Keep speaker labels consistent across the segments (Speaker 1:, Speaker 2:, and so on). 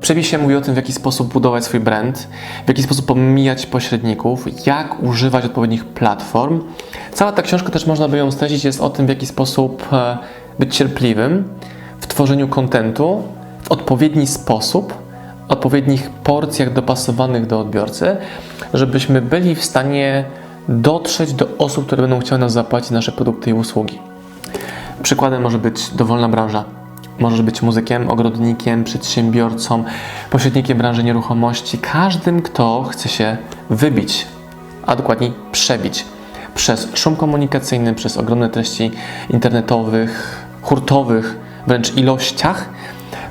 Speaker 1: W przepisie mówi o tym, w jaki sposób budować swój brand, w jaki sposób pomijać pośredników, jak używać odpowiednich platform. Cała ta książka też można by ją streścić, jest o tym, w jaki sposób e, być cierpliwym w tworzeniu kontentu w odpowiedni sposób, odpowiednich porcjach dopasowanych do odbiorcy, żebyśmy byli w stanie dotrzeć do osób, które będą chciały nam zapłacić nasze produkty i usługi. Przykładem może być dowolna branża. Możesz być muzykiem, ogrodnikiem, przedsiębiorcą, pośrednikiem branży nieruchomości, każdym, kto chce się wybić, a dokładniej przebić przez szum komunikacyjny, przez ogromne treści internetowych, hurtowych, wręcz ilościach,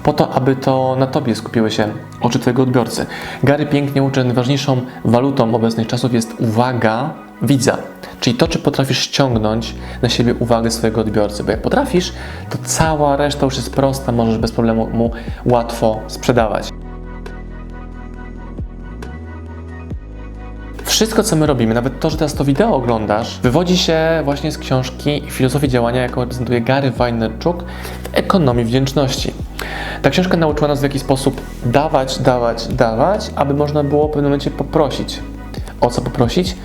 Speaker 1: po to, aby to na Tobie skupiły się oczy Twojego odbiorcy. Gary pięknie uczy, najważniejszą walutą obecnych czasów jest uwaga widza. Czyli to, czy potrafisz ściągnąć na siebie uwagę swojego odbiorcy. Bo jak potrafisz, to cała reszta już jest prosta, możesz bez problemu mu łatwo sprzedawać. Wszystko, co my robimy, nawet to, że teraz to wideo oglądasz, wywodzi się właśnie z książki Filozofii działania, jaką prezentuje Gary Vaynerchuk w Ekonomii Wdzięczności. Ta książka nauczyła nas w jaki sposób dawać, dawać, dawać, aby można było w pewnym momencie poprosić. O co poprosić?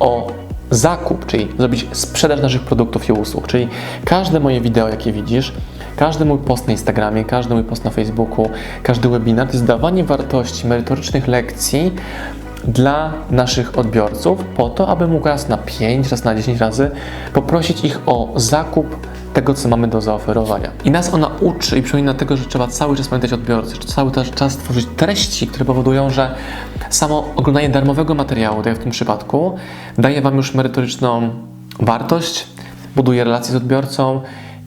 Speaker 1: O zakup, czyli zrobić sprzedaż naszych produktów i usług. Czyli każde moje wideo, jakie widzisz, każdy mój post na Instagramie, każdy mój post na Facebooku, każdy webinar to jest dawanie wartości, merytorycznych lekcji dla naszych odbiorców po to, aby mógł raz na 5, raz na 10 razy poprosić ich o zakup tego, co mamy do zaoferowania. I nas ona uczy i przypomina tego, że trzeba cały czas pamiętać o odbiorcy, że cały czas tworzyć treści, które powodują, że samo oglądanie darmowego materiału, tak jak w tym przypadku, daje Wam już merytoryczną wartość, buduje relacje z odbiorcą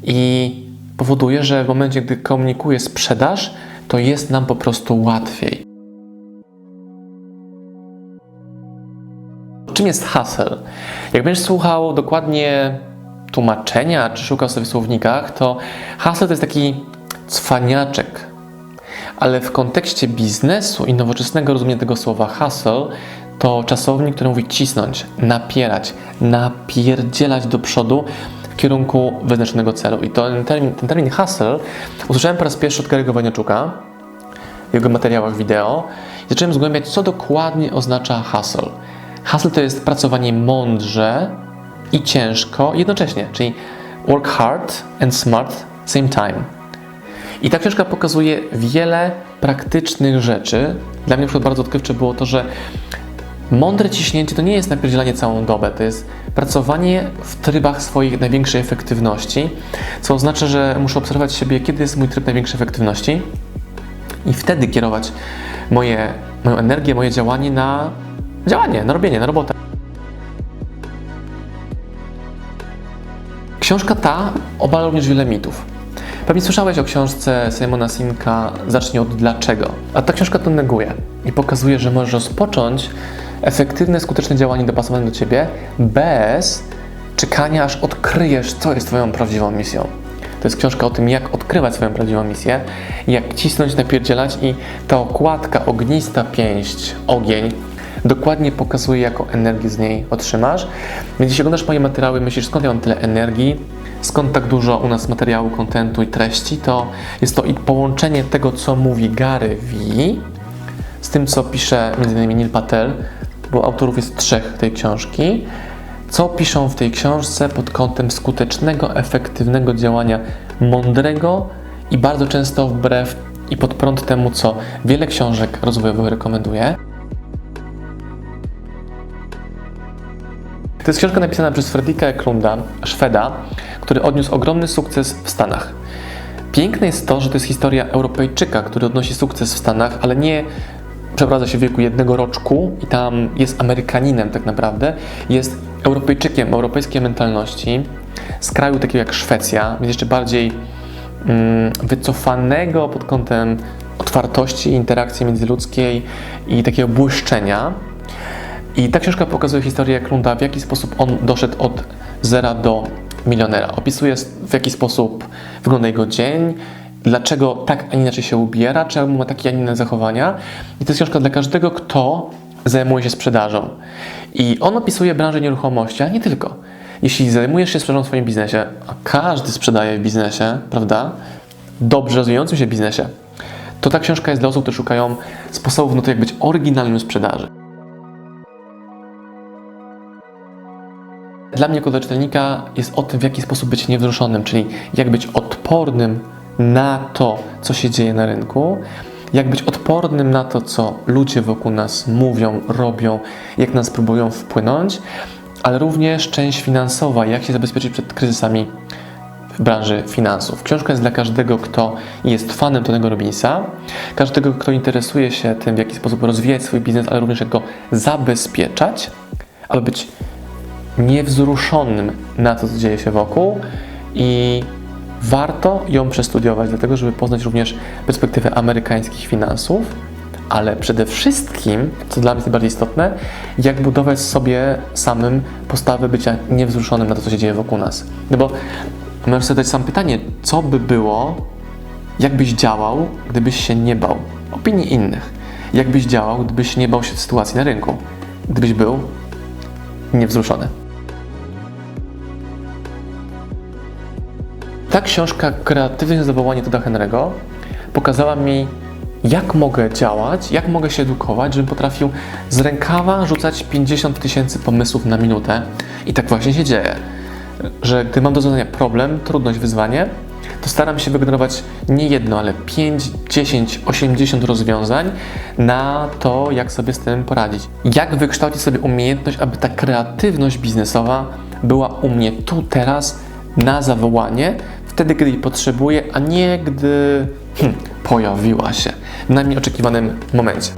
Speaker 1: i powoduje, że w momencie, gdy komunikuje sprzedaż, to jest nam po prostu łatwiej. Czym jest hustle? Jak będziesz słuchał dokładnie tłumaczenia, czy szukał sobie w słownikach, to hustle to jest taki cwaniaczek. Ale w kontekście biznesu i nowoczesnego rozumienia tego słowa hustle, to czasownik, który mówi cisnąć, napierać, napierdzielać do przodu w kierunku wyznaczonego celu. I ten termin, ten termin hustle usłyszałem po raz pierwszy od Gary'ego Vaynerchuka w jego materiałach wideo i zacząłem zgłębiać, co dokładnie oznacza hustle. Hustle to jest pracowanie mądrze i ciężko jednocześnie, czyli work hard and smart same time. I ta książka pokazuje wiele praktycznych rzeczy. Dla mnie na przykład bardzo odkrywcze było to, że mądre ciśnięcie to nie jest napierdzielanie całą dobę, to jest pracowanie w trybach swojej największej efektywności, co oznacza, że muszę obserwować siebie, kiedy jest mój tryb największej efektywności i wtedy kierować moje, moją energię, moje działanie na działanie, na robienie, na robotę. Książka ta obala również wiele mitów. Pewnie słyszałeś o książce Simona Sinka Zacznij od dlaczego. A ta książka to neguje i pokazuje, że możesz rozpocząć efektywne, skuteczne działanie dopasowane do Ciebie bez czekania, aż odkryjesz, co jest Twoją prawdziwą misją. To jest książka o tym, jak odkrywać swoją prawdziwą misję, jak cisnąć, napierdzielać i ta okładka, ognista pięść, ogień, dokładnie pokazuje, jaką energię z niej otrzymasz. Więc jeśli oglądasz moje materiały, myślisz, skąd ja mam tyle energii, skąd tak dużo u nas materiału, kontentu i treści, to jest to i połączenie tego, co mówi Gary V z tym, co pisze m.in. Neil Patel, bo autorów jest trzech tej książki, co piszą w tej książce pod kątem skutecznego, efektywnego działania, mądrego i bardzo często wbrew i pod prąd temu, co wiele książek rozwojowych rekomenduje. To jest książka napisana przez Fredrika Eklunda, Szweda, który odniósł ogromny sukces w Stanach. Piękne jest to, że to jest historia Europejczyka, który odnosi sukces w Stanach, ale nie przeprowadza się w wieku jednego roczku i tam jest Amerykaninem tak naprawdę, jest Europejczykiem europejskiej mentalności z kraju takiego jak Szwecja, więc jeszcze bardziej mm, wycofanego pod kątem otwartości, interakcji międzyludzkiej i takiego błyszczenia. I ta książka pokazuje historię Klunda, w jaki sposób on doszedł od zera do milionera. Opisuje w jaki sposób wygląda jego dzień, dlaczego tak, a inaczej się ubiera, czemu ma takie, a inne zachowania. I to jest książka dla każdego, kto zajmuje się sprzedażą. I on opisuje branżę nieruchomości, ale nie tylko. jeśli zajmujesz się sprzedażą w swoim biznesie, a każdy sprzedaje w biznesie, prawda? Dobrze rozwijającym się biznesie, to ta książka jest dla osób, które szukają sposobów na to, jak być oryginalnym sprzedaży. Dla mnie jako dla czytelnika jest o tym, w jaki sposób być niewzruszonym, czyli jak być odpornym na to, co się dzieje na rynku, jak być odpornym na to, co ludzie wokół nas mówią, robią, jak nas próbują wpłynąć, ale również część finansowa, jak się zabezpieczyć przed kryzysami w branży finansów. Książka jest dla każdego, kto jest fanem Tonego Robinsa, każdego, kto interesuje się tym, w jaki sposób rozwijać swój biznes, ale również jak go zabezpieczać, aby być niewzruszonym na to, co dzieje się wokół i warto ją przestudiować, dlatego żeby poznać również perspektywę amerykańskich finansów, ale przede wszystkim, co dla mnie jest najbardziej istotne, jak budować sobie samym postawę bycia niewzruszonym na to, co się dzieje wokół nas. No bo możesz sobie zadać sam pytanie, co by było, jakbyś działał, gdybyś się nie bał opinii innych? Jakbyś działał, gdybyś nie bał się sytuacji na rynku? Gdybyś był niewzruszony. Ta książka Kreatywne zawołanie Toda Henry'ego pokazała mi, jak mogę działać, jak mogę się edukować, żebym potrafił z rękawa rzucać 50 tysięcy pomysłów na minutę. I tak właśnie się dzieje, że gdy mam do zadania problem, trudność, wyzwanie, to staram się wygenerować nie jedno, ale 5, 10, 80 rozwiązań na to, jak sobie z tym poradzić. Jak wykształcić sobie umiejętność, aby ta kreatywność biznesowa była u mnie tu, teraz, na zawołanie, wtedy, gdy jej potrzebuję, a nie gdy hmm, pojawiła się w najmniej oczekiwanym momencie.